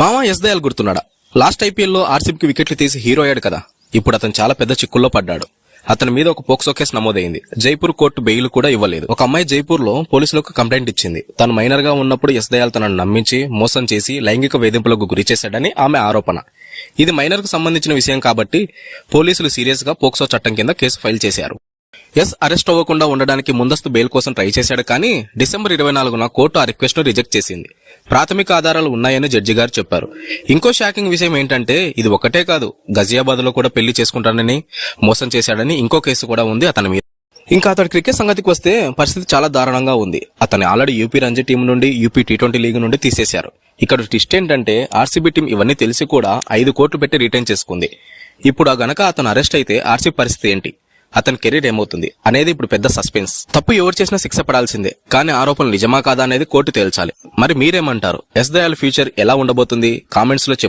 మామ yes Dayal గుర్తున్నాడా? Last ఐపీఎల్లో ఆర్సీబీకి వికెట్లు తీసి హీరో అయ్యాడు కదా. ఇప్పుడు అతను చాలా పెద్ద చిక్కుల్లో పడ్డాడు. అతని మీద ఒక పోక్సో కేసు నమోదైంది. జైపూర్ కోర్టు బెయిల్ కూడా ఇవ్వలేదు. ఒక అమ్మాయి జైపూర్లో పోలీసులకు కంప్లైంట్ ఇచ్చింది. తను మైనర్గా ఉన్నప్పుడు ఎస్ దయాల్ తనను నమ్మించి మోసం చేసి లైంగిక వేధింపులకు గురి చేశాడని ఆమె ఆరోపణ. ఇది మైనర్కు సంబంధించిన విషయం కాబట్టి పోలీసులు సీరియస్గా పోక్సో చట్టం కింద కేసు ఫైల్ చేశారు. ఎస్ అరెస్ట్ అవ్వకుండా ఉండడానికి ముందస్తు బెయిల్ కోసం ట్రై చేశాడు కానీ డిసెంబర్ ఇరవై నాలుగున కోర్టు ఆ రిక్వెస్ట్ను రిజెక్ట్ చేసింది. ప్రాథమిక ఆధారాలు ఉన్నాయని జడ్జి గారు చెప్పారు. ఇంకో షాకింగ్ విషయం ఏంటంటే ఇది ఒకటే కాదు. గజియాబాద్లో కూడా పెళ్ళి చేసుకుంటానని మోసం చేశాడని ఇంకో కేసు కూడా ఉంది అతని మీద. ఇంకా అతడు క్రికెట్ సంగతికి వస్తే పరిస్థితి చాలా దారుణంగా ఉంది. అతన్ని ఆల్రెడీ యూపీ రంజీ టీం నుండి యూపీ టీ ట్వంటీ లీగ్ నుండి తీసేశారు. ఇక్కడ ట్విస్ట్ ఏంటంటే ఆర్సీబీ టీం ఇవన్నీ తెలిసి కూడా ఐదు కోట్లు పెట్టి రిటైన్ చేసుకుంది. ఇప్పుడు ఆ గనక అతను అరెస్ట్ అయితే ఆర్సీబీ పరిస్థితి ఏంటి? అతని కెరీర్ ఏమవుతుంది అనేది ఇప్పుడు పెద్ద సస్పెన్స్. తప్పు ఎవరు చేసినా శిక్ష పడాల్సిందే. కానీ ఆరోపణలు నిజమా కాదా అనేది కోర్టు తేల్చాలి. మరి మీరేమంటారు? ఎస్ దయాల్ ఫ్యూచర్ ఎలా ఉండబోతుంది? కామెంట్స్లో చెప్పు.